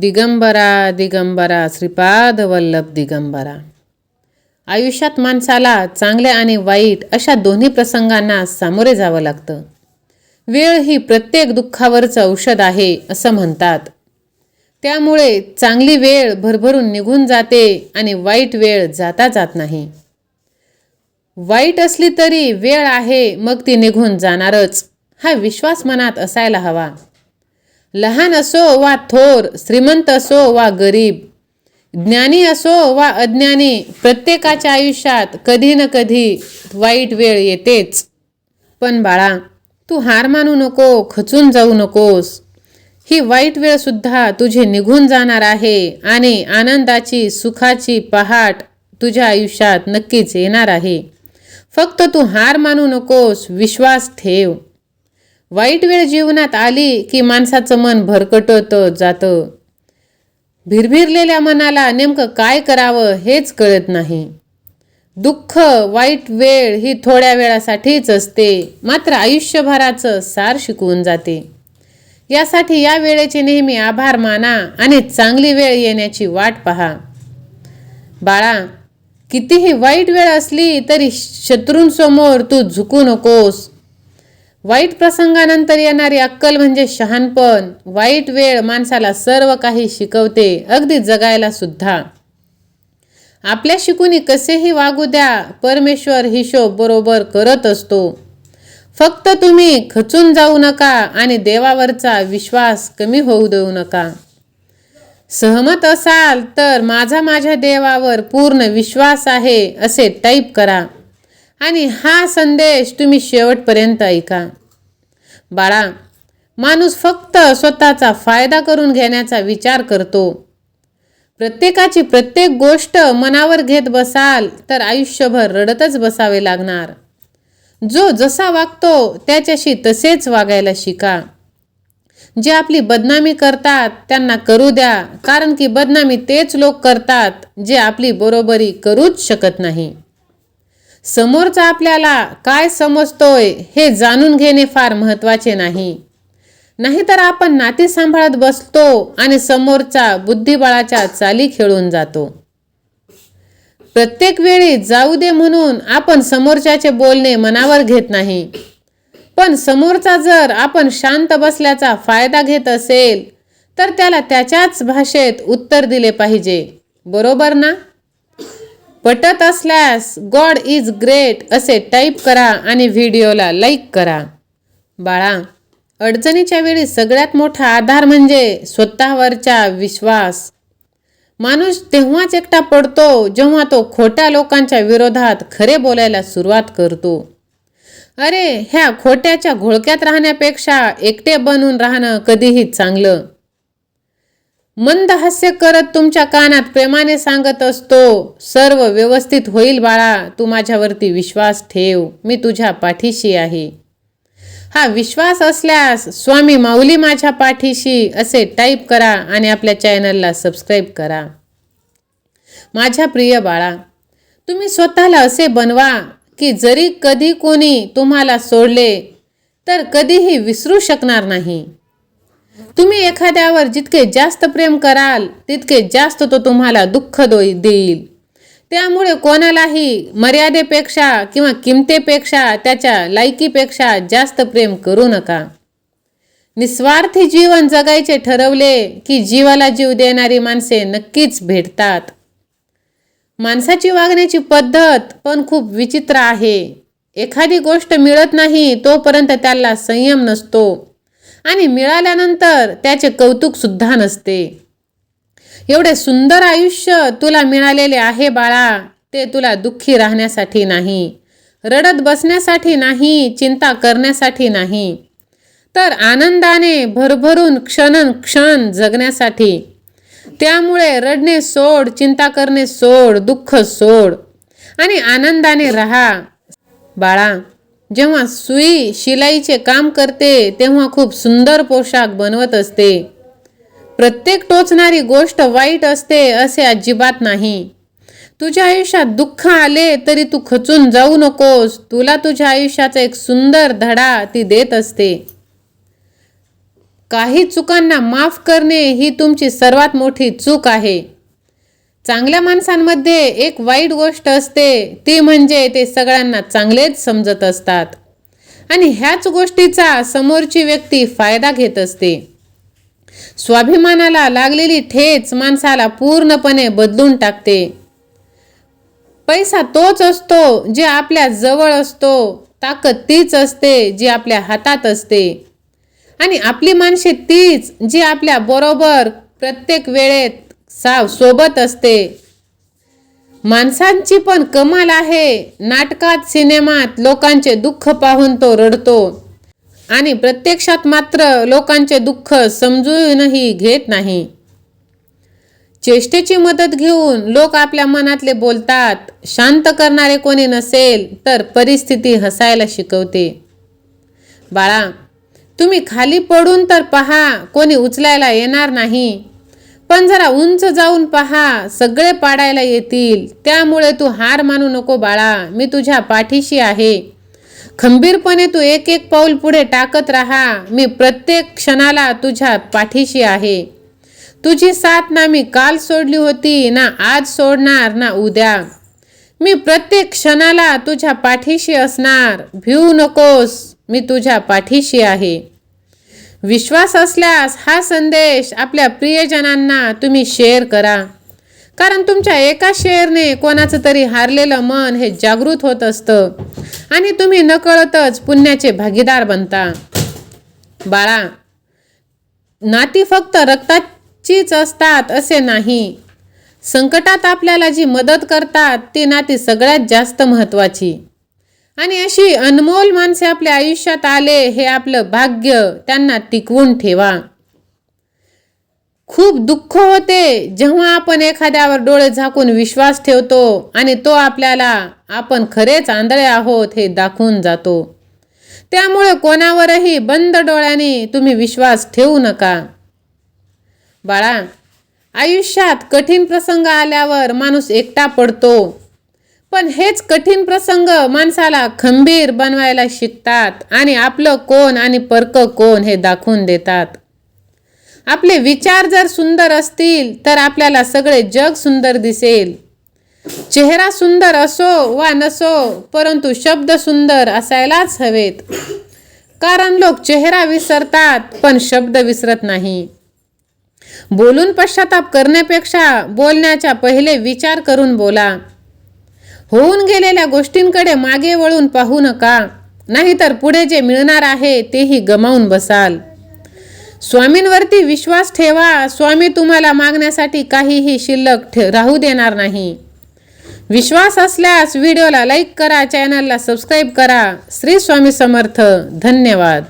दिगंबरा दिगंबरा श्रीपाद वल्लभ दिगंबरा. आयुष्यात माणसाला चांगल्या आणि वाईट अशा दोन्ही प्रसंगांना सामोरे जावं लागतं. वेळ ही प्रत्येक दुःखावरचं औषध आहे असं म्हणतात. त्यामुळे चांगली वेळ भरभरून निघून जाते आणि वाईट वेळ जाता जात नाही. वाईट असली तरी वेळ आहे मग ती निघून जाणारच. हा विश्वास मनात असायला हवा. लहान असो वा थोर श्रीमंत असो वा गरीब ज्ञानी असो वा अज्ञानी प्रत्येकाच्या आयुष्यात कधी न कधी वाईट वेळ येतेच. पण बाळा तू हार मानू नको खचून जाऊ नकोस. ही वाईट वेळ सुद्धा तुझी निघून जाणार आहे आणि आनंदाची सुखाची पहाट तुझ्या आयुष्यात नक्कीच येणार आहे. फक्त तू हार मानू नकोस विश्वास ठेव. वाईट वेळ जीवनात आली की माणसाचं मन भरकटत जातं. भिरभिरलेल्या मनाला नेमकं काय करावं हेच कळत नाही. दुःख वाईट वेळ ही थोड्या वेळासाठीच असते मात्र आयुष्यभराचं सार शिकवून जाते. यासाठी या वेळेचे नेहमी आभार माना आणि चांगली वेळ येण्याची वाट पहा. बाळा कितीही वाईट वेळ असली तरी शत्रूंसमोर तू झुकू नकोस. वाईट प्रसंगानंतर येणारी अक्कल म्हणजे शहाणपण. वाईट वेळ माणसाला सर्व काही शिकवते अगदी जगायला सुद्धा. आपल्या शिकूनी कसेही वागू द्या परमेश्वर हिशोब बरोबर करत असतो. फक्त तुम्ही खचून जाऊ नका आणि देवावरचा विश्वास कमी होऊ देऊ नका. सहमत असाल तर माझा माझ्या देवावर पूर्ण विश्वास आहे असे टाईप करा. आणि हा संदेश तुम्ही शेवटपर्यंत ऐका. बाळा माणूस फक्त स्वतःचा फायदा करून घेण्याचा विचार करतो. प्रत्येकाची प्रत्येक गोष्ट मनावर घेत बसाल तर आयुष्यभर रडतच बसावे लागणार. जो जसा वागतो त्याच्याशी तसेच वागायला शिका. जे आपली बदनामी करतात त्यांना करू द्या कारण की बदनामी तेच लोक करतात जे आपली बरोबरी करूच शकत नाही. समोरचा आपल्याला काय समजतोय हे जाणून घेणे फार महत्त्वाचे नाही. नाहीतर आपण नाती सांभाळत बसतो आणि समोरचा बुद्धिबळाच्या चाली खेळून जातो. प्रत्येक वेळी जाऊ दे म्हणून आपण समोरच्याचे बोलणे मनावर घेत नाही. पण समोरचा जर आपण शांत बसल्याचा फायदा घेत असेल तर त्याला त्याच्याच भाषेत उत्तर दिले पाहिजे. बरोबर ना? पटत असल्यास गॉड इज ग्रेट असे टाईप करा आणि व्हिडिओला लाईक करा. बाळा अडचणीच्या वेळी सगळ्यात मोठा आधार म्हणजे स्वतःवरचा विश्वास. माणूस तेव्हाच एकटा पडतो जेव्हा तो खोट्या लोकांच्या विरोधात खरे बोलायला सुरुवात करतो. अरे ह्या खोट्याच्या घोळक्यात राहण्यापेक्षा एकटे बनून राहणं कधीही चांगलं. मंद हास्य करत तुमच्या कानात प्रेमाने सांगत असतो सर्व व्यवस्थित होईल बाळा तू माझ्यावरती विश्वास ठेव मी तुझ्या पाठीशी आहे. हा विश्वास असल्यास स्वामी माऊली माझ्या पाठीशी असे टाईप करा आणि आपल्या चॅनलला सबस्क्राईब करा. माझ्या प्रिय बाळा तुम्ही स्वतःला असे बनवा की जरी कधी कोणी तुम्हाला सोडले तर कधीही विसरू शकणार नाही. तुम्ही एखाद्यावर जितके जास्त प्रेम कराल तितके जास्त तो तुम्हाला दुःख देईल. त्यामुळे कोणालाही मर्यादेपेक्षा किंवा किमतेपेक्षा त्याच्या लायकीपेक्षा जास्त प्रेम करू नका. निस्वार्थी जीवन जगायचे ठरवले की जीवाला जीव देणारी माणसे नक्कीच भेटतात. माणसाची वागण्याची पद्धत पण खूप विचित्र आहे. एखादी गोष्ट मिळत नाही तोपर्यंत त्याला संयम नसतो. आणि मिळाल्यानंतर त्याचे कौतुक सुद्धा नसते. एवढे सुंदर आयुष्य तुला मिळालेले आहे बाळा ते तुला दुःखी राहण्यासाठी नाही रडत बसण्यासाठी नाही चिंता करण्यासाठी नाही. तर आनंदाने भरभरून क्षणन क्षण जगण्यासाठी त्यामुळे रडणे सोड चिंता करणे सोड दुःख सोड आणि आनंदाने राहा. बाळा जेव्हा सुई शिलाईचे काम करते तेव्हा खूप सुंदर पोशाख बनवत असते. प्रत्येक टोचणारी गोष्ट वाईट असते असे अजिबात नाही. तुझ्या आयुष्यात दुःख आले तरी तू खचून जाऊ नकोस. तुला तुझ्या आयुष्याचा एक सुंदर धडा ती देत असते. काही चुकांना माफ करणे ही तुमची सर्वात मोठी चूक आहे. चांगल्या माणसांमध्ये एक वाईट गोष्ट असते ती म्हणजे ते सगळ्यांना चांगलेच समजत असतात. आणि ह्याच गोष्टीचा समोरची व्यक्ती फायदा घेत असते. स्वाभिमानाला लागलेली ठेच माणसाला पूर्णपणे बदलून टाकते. पैसा तोच असतो जे आपल्या जवळ असतो ताकद तीच असते जी आपल्या हातात असते. आणि आपली माणसे तीच जी आपल्या बरोबर प्रत्येक वेळेत साव सोबत असते. माणसांची पण कमाल आहे. नाटकात सिनेमात लोकांचे दुःख पाहून तो रडतो. आणि प्रत्यक्षात मात्र लोकांचे दुःख समजूनही घेत नाही. चेष्टेची मदत घेऊन लोक आपल्या मनातले बोलतात शांत करणारे कोणी नसेल तर परिस्थिती हसायला शिकवते. बाळा तुम्ही खाली पडून तर पहा कोणी उचलायला येणार नाही. पण जरा उंच जाऊन पहा. सगळे पाडायला येतील. त्यामुळे तू हार मानू नको बाळा. मी तुझ्या पाठीशी आहे. खंबीरपणे तू एक एक पाऊल पुढे टाकत राहा. मी प्रत्येक क्षणाला तुझ्या पाठीशी आहे. तुझी साथ ना मी काल सोडली होती ना आज सोडणार ना उद्या. मी प्रत्येक क्षणाला तुझ्या पाठीशी असणार. भिवू नकोस. मी तुझ्या पाठीशी आहे. विश्वास असल्यास हा संदेश आपल्या प्रियजनांना तुम्ही शेअर करा. कारण तुमच्या एका शेअरने कोणाचं तरी हारलेलं मन हे जागृत होत असतं. आणि तुम्ही नकळतच पुण्याचे भागीदार बनता. बाळा नाती फक्त रक्ताचीच असतात असे नाही. संकटात आपल्याला जी मदत करतात ती नाती सगळ्यात जास्त महत्त्वाची. आणि अशी अनमोल माणसे आपल्या आयुष्यात आले हे आपलं भाग्य त्यांना टिकवून ठेवा. खूप दुःख होते जेव्हा आपण एखाद्यावर डोळे झाकून विश्वास ठेवतो आणि तो आपल्याला आपण खरेच आंधळे आहोत हे दाखवून जातो. त्यामुळे कोणावरही बंद डोळ्याने तुम्ही विश्वास ठेवू नका. बाळा आयुष्यात कठीण प्रसंग आल्यावर माणूस एकटा पडतो. पण हेच कठीण प्रसंग माणसाला खंबीर बनवायला शिकतात आणि आपलं कोण आणि परक कोण हे दाखवून देतात. आपले विचार जर सुंदर असतील तर आपल्याला सगळे जग सुंदर दिसेल. चेहरा सुंदर असो वा नसो परंतु शब्द सुंदर असायलाच हवेत. कारण लोक चेहरा विसरतात पण शब्द विसरत नाही. बोलून पश्चाताप करण्यापेक्षा बोलण्याच्या पहिले विचार करून बोला. होऊन गेलेल्या गोष्टींकडे मागे वळून पाहू नका. नाहीतर पुढे जे मिळणार आहे तेही गमावून बसाल. स्वामींवरती विश्वास ठेवा. स्वामी तुम्हाला मागण्यासाठी काहीही शिल्लक ठे राहू देणार नाही. विश्वास असल्यास व्हिडिओला लाईक करा चॅनलला सबस्क्राईब करा. श्री स्वामी समर्थ. धन्यवाद.